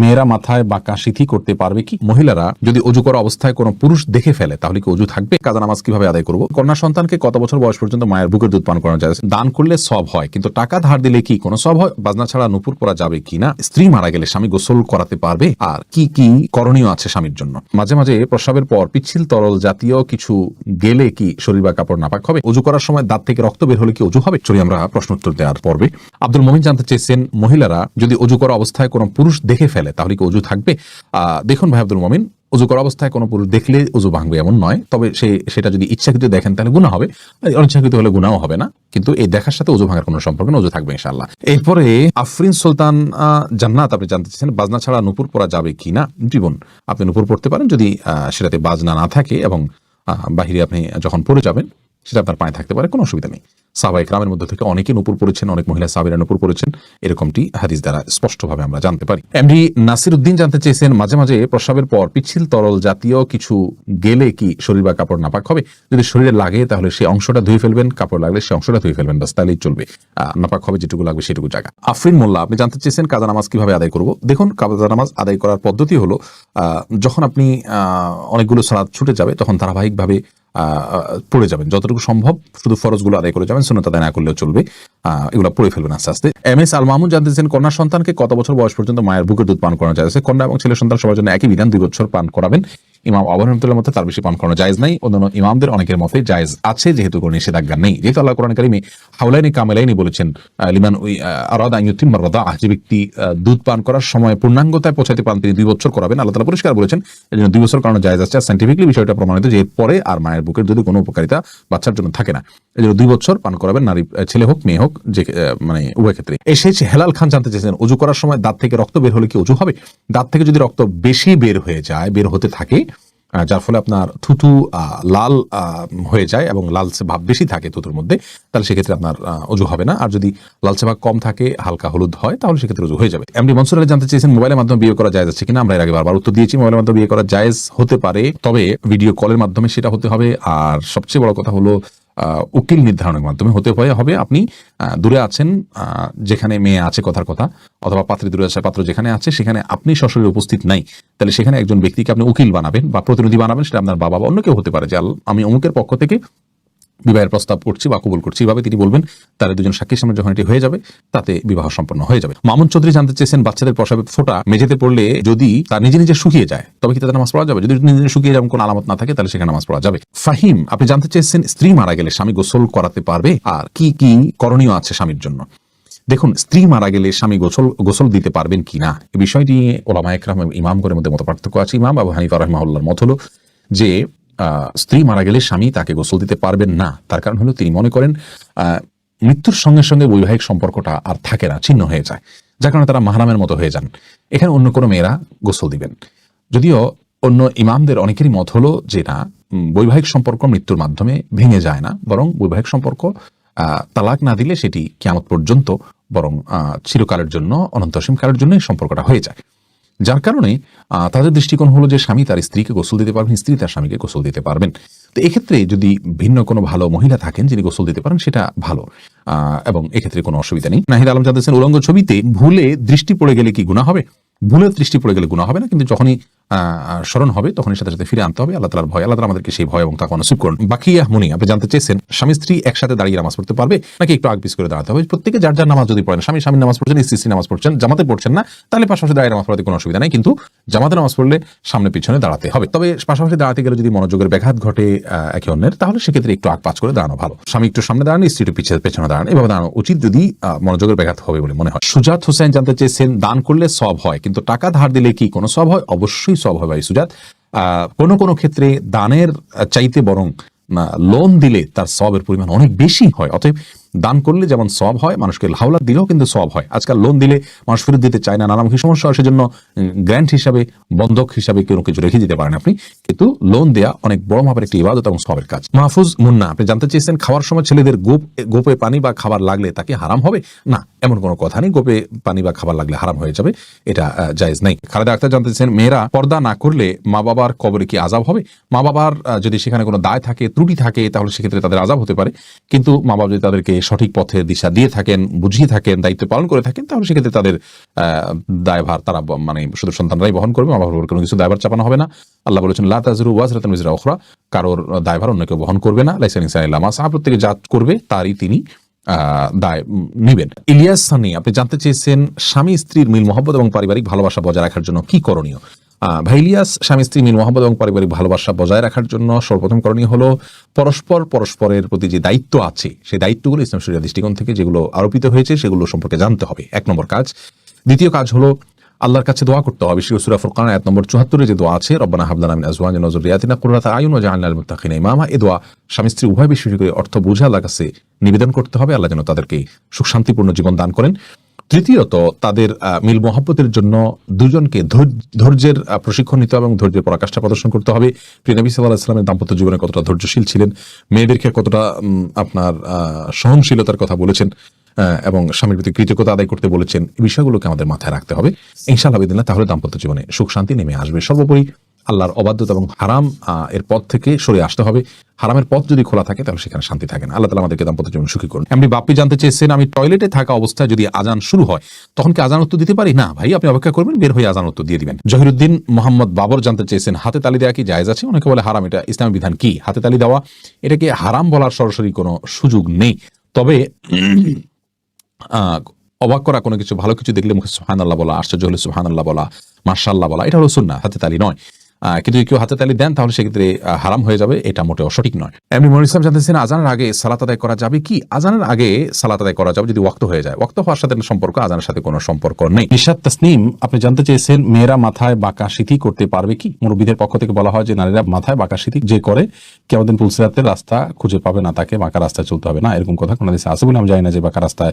মেয়েরা মাথায় বাঁকা সিথি করতে পারবে কি? মহিলারা যদি অজু করা অবস্থায় কোনো পুরুষ দেখে ফেলে, তাহলে কি অজু থাকবে? কাজা নামাজ কীভাবে আদায় করব? কন্যা সন্তানকে কত বছর বয়স পর্যন্ত মায়ের বুকের দুধ পান করানো যায়? দান করলে সব হয়, কিন্তু টাকা ধার দিলে কি কোনো সব হয়? বাজনা ছাড়া নুপুর করা যাবে কি না? স্ত্রী মারা গেলে স্বামী গোসল করাতে পারবে? আর কি কি করণীয় আছে স্বামীর জন্য? মাঝে মাঝে প্রস্রাবের পর পিচ্ছিল তরল জাতীয় কিছু গেলে কি শরীর বা কাপড় নাপাক হবে? অজু করার সময় দাঁত থেকে রক্ত বের হলে কি অজু হবে? চলি আমরা প্রশ্ন উত্তর দেওয়ার পর্বে। আব্দুল মমিন জানতে চেয়েছেন, মহিলারা যদি অজু করা অবস্থায় কোনো পুরুষ দেখে ফেলে তাহলে কি অজু থাকবে? দেখুন ভাই আব্দুল মমিন, অজু করা অবস্থায় কোনো পুরুষ দেখলে অজু ভাঙবে এমন নয়, তবে সে, সেটা যদি ইচ্ছাকৃত দেখেন তাহলে গুণা হবে। অনিচ্ছাকৃত হলে গুণাও হবে না, কিন্তু এই দেখার সাথে অজু ভাঙার কোনো সম্পর্ক না অজু থাকবে ইনশাল্লাহ এরপরে, আফরিন সুলতান জান্নাত আপনি জানতে চাচ্ছেন, বাজনা ছাড়া নুপুর পরা যাবে কি না? জীবন, আপনি নুপুর পড়তে পারেন, যদি সেটাতে বাজনা না থাকে এবং বাহিরে আপনি যখন পড়ে যাবেন সেটা আপনার পায়ে থাকতে পারে, কোনো অসুবিধা নেই। সাহাবাই গ্রামের মধ্যে থেকে অনেকে নুপুর পড়েছেন, অনেক মহিলা সাহাবিরা নুপুর পড়েছেন, এরকমটি হাদিস দ্বারা স্পষ্টভাবে আমরা জানতে পারি। এমডি নাসির উদ্দিন জানতে চেয়েছেন, মাঝে মাঝে প্রস্রাবের পর পিচ্ছিল তরল জাতীয় কিছু গেলে কি শরীর বা কাপড় নাপাক হবে? যদি শরীরে লাগে, তাহলে সেই অংশটা ধুয়ে ফেলবেন, কাপড় লাগলে সেই অংশটা ধুয়ে ফেলবেন বাস তাহলেই চলবে। নাপাক হবে, যেটুকু লাগবে সেটুকু জায়গা। আফরিন মোল্লা, আপনি জানতে চেয়েছেন কাজা নামাজ কীভাবে আদায় করব? দেখুন, কাজা নামাজ আদায় করার পদ্ধতি হলো যখন আপনি অনেকগুলো সালাদ ছুটে যাবে, তখন ধারাবাহিকভাবে পড়ে যাবেন। যতটুকু সম্ভব শুধু ফরজগুলো আদায় করে যাবেন শূন্যতা আদায় না করলেও চলবে। এগুলো পড়ে ফেলবেন আস্তে আস্তে। এম এস আল মাহমুদ জানতেছেন কন্যা সন্তানকে কত বছর বয়স পর্যন্ত মায়ের বুকের দুধ পান করানো যাচ্ছে কন্যা এবং ছেলে সন্তান সবার জন্য একই বিধান, দুই বছর পান করাবেন। ইমাম আবহাওয়ার মতে তার বেশি পান করানো জায়েজ নাই। অন্যান্য ইমামদের অনেকের মতে জায়েজ আছে যেহেতু কোনো নিষেধাজ্ঞা নেই। যেহেতু আল্লাহ কোরআন কারিমে হাউলাইনি কামেলাইনি বলেছেন আহ, লিমান ওই আরাদা আইয়ুতিম মারদা যে ব্যক্তি দুধ পান করার সময় পূর্ণাঙ্গতায় পৌঁছাতে পান তিনি দুই বছর করাবেন। আল্লাহ তালা পরিষ্কার বলেছেন এই জন্য দুই বছর কারণে জায়েজ আছে। আর সাইন্টিফিকলি বিষয়টা প্রমাণিত যে এরপরে আর মায়ের বুকের দুধে কোনো উপকারিতা বাচ্চার জন্য থাকে না। এই জন্য দুই বছর পান করাবেন নারী ছেলে হোক মেয়ে হোক যে মানে উভয় ক্ষেত্রে। এসেছে হেলাল খান জানতে চেয়েছেন অজু করার সময় দাঁত থেকে রক্ত বের হলে কি অজু হবে? দাঁত থেকে যদি রক্ত বেশি বের হয়ে যায় বের হতে থাকে আহ, যার ফলে আপনার থুতু লাল হয়ে যায় এবং লালচে ভাব বেশি থাকে থুতুর মধ্যে, তাহলে সেক্ষেত্রে আপনার অজু হবে না। আর যদি লালচে ভাব কম থাকে, হালকা হলুদ হয়, তাহলে সেক্ষেত্রে অজু হয়ে যাবে। এমনি মনসুর আলী জানতে চেয়েছেন, মোবাইলের মাধ্যমে বিয়ে করা যায় আছে কিনা? আমরা এর আগে বারবার উত্তর দিয়েছি, মোবাইলের মাধ্যমে বিয়ে করা জায়েজ হতে পারে, তবে ভিডিও কলের মাধ্যমে সেটা হতে হবে। আর সবচেয়ে বড় কথা হলো উকিল নির্ধারণের মাধ্যমে হতে পারে, হবে আপনি দূরে আছেন যেখানে মেয়ে আছে কথার কথা, অথবা পাত্রে দূরে আছে, পাত্র যেখানে আছে, সেখানে আপনি সশরীরে উপস্থিত নাই, তাহলে সেখানে একজন ব্যক্তিকে আপনি উকিল বানাবেন বা প্রতিনিধি বানাবেন, সেটা আপনার বাবা বা অন্য কেউ হতে পারে, যে আমি অমুকের পক্ষ থেকে বিবাহের প্রস্তাব করছি বা কবুল করছি, এভাবে তিনি বলবেন তারা দুজন সাক্ষীর সামনে যখন এটি হয়ে যাবে, তাতে বিবাহ সম্পন্ন হয়ে যাবে। মামুন চৌধুরী জানতে চেয়েছেন, বাচ্চাদের প্রসাবে ফোঁটা মেঝেতে পড়লে যদি তার নিজে নিজে শুকিয়ে যায়, তবে কি তাদের নামাজ পড়া যাবে? যদি নিজে নিজে শুকিয়ে যেমন কোনো আলামত না থাকে, তাহলে সেখানে নামাজ পড়া যাবে। ফাহিম, আপনি জানতে চেয়েছেন, স্ত্রী মারা গেলে স্বামী গোসল করাতে পারবে? আর কি কি করণীয় আছে স্বামীর জন্য? দেখুন, স্ত্রী মারা গেলে স্বামী গোসল গোসল দিতে পারবেন কি না? এই বিষয়টি ওলামা একরাম ইমাম করে মধ্যে মত পার্থক্য আছে। ইমাম আবু হানিফা রহমাউল্লাহর মত হলো যে স্ত্রী মারা গেলে স্বামী তাকে গোসল দিতে পারবেন না। তার কারণ হলো তিনি মনে করেন মৃত্যুর সঙ্গে সঙ্গে বৈবাহিক সম্পর্কটা আর থাকে না, ছিন্ন হয়ে যায়। যার কারণে তারা মাহারামের মতো হয়ে যান। এখানে অন্য কোনো মেয়েরা গোসল দিবেন। যদিও অন্য ইমামদের অনেকেরই মত হলো যে না বৈবাহিক সম্পর্ক মৃত্যুর মাধ্যমে ভেঙে যায় না, বরং বৈবাহিক সম্পর্ক তালাক না দিলে সেটি কেমত পর্যন্ত, বরং চিরকালের জন্য অনন্তসীম কালের জন্য সম্পর্কটা হয়ে যায়। যার কারণে তাদের দৃষ্টিকোণ হলো যে স্বামী তার স্ত্রীকে গোসল দিতে পারবেন, স্ত্রী তার স্বামীকে গোসল দিতে পারবেন। তো এক্ষেত্রে যদি ভিন্ন কোনো ভালো মহিলা থাকেন যিনি গোসল দিতে পারেন, সেটা ভালো। এবং এক্ষেত্রে কোনো অসুবিধা নেই। নাহিদ আলম জানতেছেন, উলঙ্গ ছবিতে ভুলে দৃষ্টি পড়ে গেলে কি গুণা হবে? ভুলের দৃষ্টি পড়ে গেলে গুণা হবে না? কিন্তু যখনই স্মরণ হবে, তখনই সাথে সাথে ফিরে আনতে হবে। আল্লাহ তালার ভয়, আল্লাহ আমাদেরকে সেই ভয় এবং তাকে নসিব করুন। বাকিয়া মুনি, আপনি জানতে চেয়েছেন, স্বামী স্ত্রী একসাথে দাঁড়িয়ে নামাজ পড়তে পারবে? নাকি একটু আগ পিছ করে দাঁড়াতে হবে? প্রত্যেকে যার যার নামাজ যদি পড়েন, স্বামী স্বামীর নামাজ পড়ছেন, স্ত্রী নামাজ পড়ছেন, জামাতে পড়ছেন না, তাহলে পাশাপাশি দাঁড়িয়ে নামাজ পড়াতে কোনো অসুবিধা নেই, কিন্তু জামাতে নামাজ পড়লে সামনে পিছনে দাঁড়াতে হবে। তবে পাশাপাশি দাঁড়াতে গেলে যদি মনোযোগের ব্যাঘাত ঘটে একে অন্যের, তাহলে সেক্ষেত্রে একটু আগ পাঁচ করে দাঁড়ানো ভালো। স্বামী একটু সামনে দাঁড়ান, স্ত্রী একটু পিছিয়ে পেছনে দাঁড়ান, এভাবে দাঁড়ানো উচিত যদি মনোযোগের ব্যাঘাত হবে বলে মনে হয়। সুজাত হোসেন জানতে চেয়েছেন, দান করলে সব হয়, কিন্তু টাকা ধার দিলে কি কোনো সব হয়? অবশ্যই সব হবে সুজাত। কোনো কোনো ক্ষেত্রে দানের চাইতে বরং লোন দিলে তার সবের পরিমাণ অনেক বেশি হয়। অতএব দান করলে যেমন সব হয়, মানুষকে হাওলাত দিলেও কিন্তু সব হয়। আজকাল লোন দিলে মানুষ ফেরত দিতে চায় না নানামুখী সমস্যা হয়, সেজন্য গ্র্যান্ট হিসাবে, বন্ধক হিসাবে কোনো কিছু রেখে দিতে পারেন আপনি। কিন্তু লোন দেয়া অনেক বড় মাপের একটি ইবাদত এবং সবের কাজ। মাহফুজ মুন্না, আপনি জানতে চেয়েছেন খাওয়ার সময় ছেলেদের গোপ, গোপে পানি বা খাবার লাগলে তাকে হারাম হবে? না, এমন কোনো কথা নেই, গোপে পানি বা খাবার লাগলে হারাম হয়ে যাবে, এটা জায়েজ নেই। খালেদা আক্তার জানতে চেয়েছেন, মেয়েরা পর্দা না করলে মা বাবার কবরে কি আজাব হবে? মা বাবার যদি সেখানে কোনো দায় থাকে, ত্রুটি থাকে, তাহলে সেক্ষেত্রে তাদের আজাব হতে পারে। কিন্তু মা বাবা যদি তাদেরকে সঠিক পথের দিশা দিয়ে থাকেন, বুঝিয়ে থাকেন, দায়িত্ব পালন করে থাকেন, তাহলে সেক্ষেত্রে তাদের দায়ভার তারা মানে শুধু সন্তানরাই বহন করবে বাবার কোনো কিছু দায়ভার চাপানো হবে না। আল্লাহ বলেছেন, লা তাজরু ওয়াজরাতুন উজরা উখরা কারোর দায়ভার অন্য কেউ বহন করবে না। লাইসা ইনসান ইল্লা মা সাহা প্রত্যেকে যা করবে তারই তিনি দায় নিবেন। ইলিয়াস সানি, আপনি জানতে চেয়েছেন স্বামী স্ত্রীর মিল মহব্বত এবং পারিবারিক ভালোবাসা বজায় রাখার জন্য কি করণীয়? আহ, ভাই ইলিয়াস স্বামী স্ত্রী মিল মহব্বত এবং পারিবারিক ভালোবাসা বজায় রাখার জন্য সর্বপ্রথম করণীয় হলো পরস্পর পরস্পরের প্রতি যে দায়িত্ব আছে সেই দায়িত্বগুলো ইসলাম শরিয়া দৃষ্টিকোণ থেকে যেগুলো আরোপিত হয়েছে সেগুলো সম্পর্কে জানতে হবে। এক নম্বর কাজ। দ্বিতীয় কাজ হলো আল্লাহর কাছে দোয়া করতে হবে। বিশেষ সুরা ফুরকান এক নম্বর চুয়াত্তরে যে দোয়া আছে রব্বানা হাবলানা মিন আজওয়াজিনা ওয়া যুররিয়াতিনা কুররাতা আয়ুন ওয়া জাআলনা লিল মুত্তাকিনা ইমামা এই দোয়া স্বামী স্ত্রী উভয় বিষয় করে অর্থ বুঝে আল্লাহর কাছে নিবেদন করতে হবে। আল্লাহ যেন তাদেরকে সুখ শান্তিপূর্ণ জীবন দান করেন। তৃতীয়ত, তাদের মিল মহাব্বতের জন্য দুজনকে ধৈর্য- ধৈর্যের প্রশিক্ষণ নিতে হবে এবং ধৈর্যের পরাকাষ্ঠা প্রদর্শন করতে হবে। প্রিয় নবী সাল্লাহ ইসলামের দাম্পত্য জীবনে কতটা ধৈর্যশীল ছিলেন মেয়েদেরকে কতটা আপনার সহনশীলতার কথা বলেছেন এবং স্বামীর প্রতি কৃতজ্ঞতা আদায় করতে বলেছেন, এই বিষয়গুলোকে আমাদের মাথায় রাখতে হবে। ইনশাআল্লাহ তাহলে দাম্পত্য জীবনে সুখ শান্তি নেমে আসবে। সর্বোপরি আল্লাহর অবাধ্যতা এবং হারাম এর পথ থেকে সরে আসতে হবে। হারামের পথ যদি খোলা থাকে, তাহলে সেখানে শান্তি থাকে না। আল্লাহ তালা আমাদেরকে দাম্পত্য জীবন সুখী করুন। এমনি বাপ্পি জানতে চেয়েছেন, আমি টয়লেটে থাকা অবস্থায় যদি আজান শুরু হয়, তখন কি আজান উত্তর দিতে পারি? না, ভাই, আপনি অপেক্ষা করবেন, বের হয়ে আজান উত্তর দিয়ে দিবেন। জহিরুদ্দিন মোহাম্মদ বাবর জানতে চেয়েছেন, হাতে তালি দেওয়া কি জায়জ আছে? অনেকে বলে হারাম, এটা ইসলামী বিধান কি? হাতে তালি দেওয়া, এটাকে হারাম বলার সরাসরি কোনো সুযোগ নেই। তবে অবাক করা কোনো কিছু, ভালো কিছু দেখলে মুখে সুহান আল্লাহ বলা, আশ্চর্য হলে সুহান আল্লাহ বলা মার্শাল্লাহ বলা, এটা হলো সুন্না হাতে তালি নয়। কিন্তু কেউ হাতে তালি দেন, তাহলে সেক্ষেত্রে হারাম হয়ে যাবে। এটা মোটেও সঠিক নয়। এমনি মনির ইসলাম জানতেছেন, আজানের আগে সালাত আদায় করা যাবে কি? আজানের আগে সালাত আদায় করা যাবে যদি ওয়াক্ত হয়ে যায়। ওয়াক্ত হওয়ার সাথে সম্পর্ক, আজানের সাথে কোনো সম্পর্ক নেই। নিশাদ তাসনিম, আপনি জানতে চেয়েছেন, মেয়েরা মাথায় বাঁকা সিথি করতে পারবে কি? মুরব্বীদের পক্ষ থেকে বলা হয় যে, নারীরা মাথায় বাঁকা সিথি যে করে কেমন পুলসিরাতের রাস্তা খুঁজে পাবে না, তাকে বাঁকা রাস্তায় চলতে হবে। না, এরকম কথা কোনো দেশে আছে বলে আমি জানি না যে বাঁকা রাস্তায়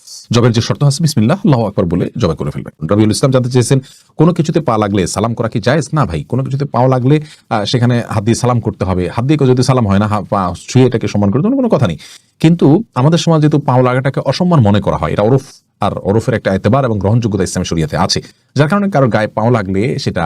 জবের যে শর্ত আছে, বিসমিল্লাহ, আল্লাহ আকবর বলে জবাই করে ফেলবেন। রবিউল ইসলাম জানতে চেয়েছেন, কোনো কিছুতে পা লাগলে সালাম করা কি জায়েজ? না ভাই, কোনো কিছুতে পাও লাগলে সেখানে হাত দিয়ে সালাম করতে হবে। হাত দিয়ে যদি সালাম হয় না পা ছুঁয়ে এটাকে সম্মান করতে কোনো কথা নেই। কিন্তু আমাদের সমাজ যেহেতু পাও লাগাটাকে অসম্মান মনে করা হয়, এটা ওরফ, আর ওরফের একটা এতেবার এবং গ্রহণযোগ্যতা ইসলামী শরিয়াতে আছে। যার কারণে কারও গায়ে পাও লাগলে সেটা